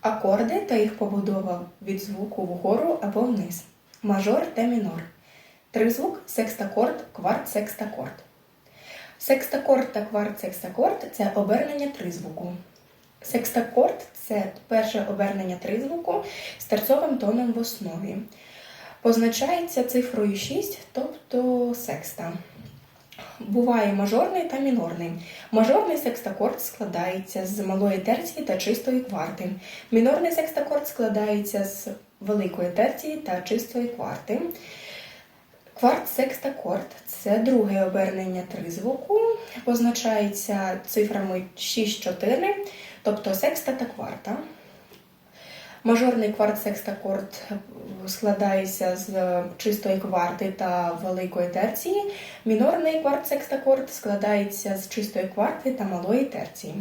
Акорди та їх побудова від звуку вгору або вниз. Мажор та мінор. Тризвук, секстакорд, кварт, секстакорд. Секстакорд та кварт секстакорд це обернення тризвуку. Секстакорд це перше обернення тризвуку з терцовим тоном в основі. Позначається цифрою 6, тобто секста. Буває мажорний та мінорний. Мажорний секстакорд складається з малої терції та чистої кварти. Мінорний секстакорд складається з великої терції та чистої кварти. Кварт секстакорд це друге обернення тризвуку, позначається цифрами 6-4, тобто секста та кварта. Мажорний кварт секстакорд складається з чистої кварти та великої терції. Мінорний кварт секстакорд складається з чистої кварти та малої терції.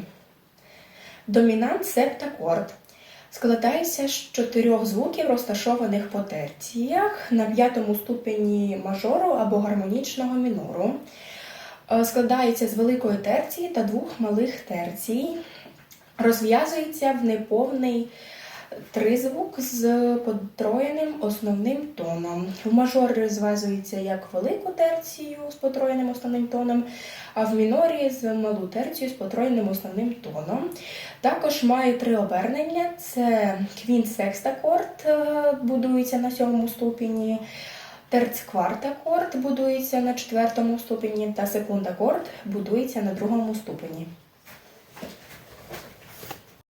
Домінант септакорд складається з чотирьох звуків, розташованих по терціях на п'ятому ступені мажору або гармонічного мінору. Е, Складається з великої терції та двох малих терцій. Розв'язується в неповний тризвук з потроєним основним тоном. В мажор розв'язується як велику терцію з потроєним основним тоном, а в мінорі з малу терцію з потроєним основним тоном. Також має три обернення: це квінт секстакорд е, будується на сьомому ступені. Терцквартакорд будується на четвертому ступені та секундакорд будується на другому ступені.